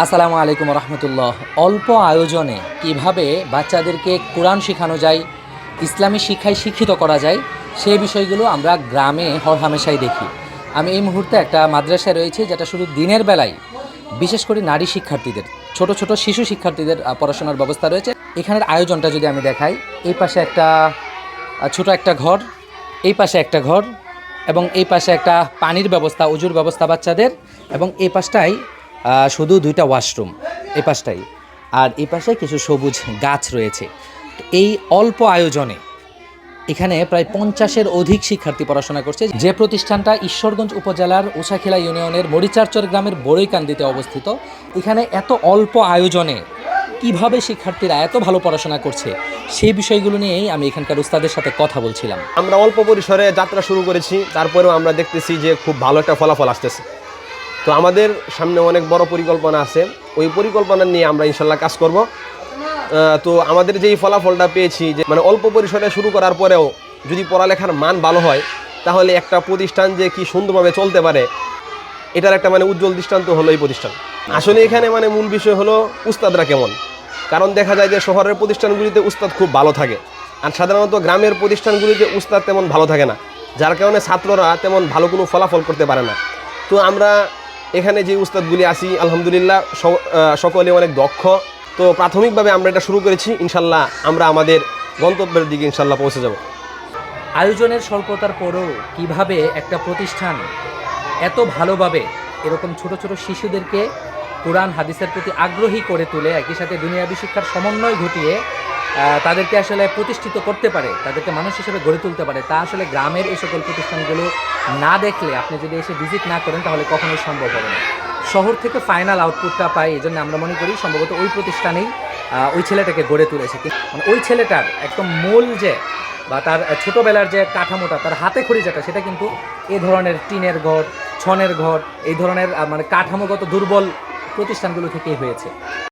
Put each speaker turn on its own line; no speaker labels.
আসসালামু আলাইকুম রহমতুল্লাহ। অল্প আয়োজনে কীভাবে বাচ্চাদেরকে কোরআন শেখানো যায়, ইসলামী শিক্ষায় শিক্ষিত করা যায় সেই বিষয়গুলো আমরা গ্রামে হরহামেশাই দেখি। আমি এই মুহূর্তে একটা মাদ্রাসায় রয়েছে, যেটা শুধু দিনের বেলায়, বিশেষ করে নারী শিক্ষার্থীদের, ছোট ছোট শিশু শিক্ষার্থীদের পড়াশোনার ব্যবস্থা রয়েছে। এখানের আয়োজনটা যদি আমি দেখাই, এই পাশে একটা ছোট একটা ঘর, এই পাশে একটা ঘর, এবং এই পাশে একটা পানির ব্যবস্থা, উজুর ব্যবস্থা বাচ্চাদের, এবং এই পাশটাই শুধু দুইটা ওয়াশরুম এই পাশটাই আর এই পাশে কিছু সবুজ গাছ রয়েছে। এই অল্প আয়োজনে এখানে প্রায় পঞ্চাশের অধিক শিক্ষার্থী পড়াশোনা করছে। যে প্রতিষ্ঠানটা ঈশ্বরগঞ্জ উপজেলার উষাখেলা ইউনিয়নের মরিচারচর গ্রামের বড়ইকান্দিতে অবস্থিত, এখানে এত অল্প আয়োজনে কীভাবে শিক্ষার্থীরা এত ভালো পড়াশোনা করছে সেই বিষয়গুলো নিয়েই আমি এখানকার উস্তাদের সাথে কথা বলছিলাম।
আমরা অল্প পরিসরে যাত্রা শুরু করেছি, তারপরেও আমরা দেখতেছি যে খুব ভালো একটা ফলাফল আসতেছে। তো আমাদের সামনে অনেক বড় পরিকল্পনা আছে। ওই পরিকল্পনা নিয়ে আমরা ইনশাল্লাহ কাজ করব। তো আমাদের যেই ফলাফলটা পেয়েছি যে মানে অল্প পরিসরে শুরু করার পরেও যদি পড়ালেখার মান ভালো হয়, তাহলে একটা প্রতিষ্ঠান যে কি সুন্দরভাবে চলতে পারে, এটার একটা মানে উজ্জ্বল দৃষ্টান্ত হলো এই প্রতিষ্ঠান। আসলে এখানে মানে মূল বিষয় হলো উস্তাদরা কেমন? কারণ দেখা যায় যে শহরের প্রতিষ্ঠানগুলিতে উস্তাদ খুব ভালো থাকে, আর সাধারণত গ্রামের প্রতিষ্ঠানগুলিতে উস্তাদ তেমন ভালো থাকে না, যার কারণে ছাত্ররা তেমন ভালো কোনো ফলাফল করতে পারে না। তো আমরা এখানে যে উস্তাদগুলি আছি, আলহামদুলিল্লাহ সকলে অনেক দক্ষ। তো প্রাথমিকভাবে আমরা এটা শুরু করেছি, ইনশাল্লাহ আমরা আমাদের গন্তব্যের দিকে ইনশাল্লাহ পৌঁছে যাব।
আয়োজনের স্বল্পতার পরেও কীভাবে একটা প্রতিষ্ঠান এত ভালোভাবে এরকম ছোট ছোট শিশুদেরকে কোরআন, হাদিসের প্রতি আগ্রহী করে তুলে, একই সাথে দুনিয়াবী শিক্ষার সমন্বয় ঘটিয়ে তাদেরকে আসলে প্রতিষ্ঠিত করতে পারে, তাদেরকে মানুষ হিসেবে গড়ে তুলতে পারে, তা আসলে গ্রামের এই সকল প্রতিষ্ঠানগুলো না দেখলে আপনি যদি এসে ভিজিট না করেন তাহলে কখনোই সম্ভব হবে না। শহর থেকে ফাইনাল আউটপুটটা পাই এই জন্য আমরা মনে করি সম্ভবত ওই প্রতিষ্ঠানেই ওই ছেলেটাকে গড়ে তুলেছে। মানে ওই ছেলেটার একদম মূল যে বা তার ছোটবেলার যে কাঠামোটা, তার হাতে খড়ি যেটা, সেটা কিন্তু এ ধরনের টিনের ঘর, ছনের ঘর, এই ধরনের মানে কাঠামোগত দুর্বল প্রতিষ্ঠানগুলো থেকেই হয়েছে।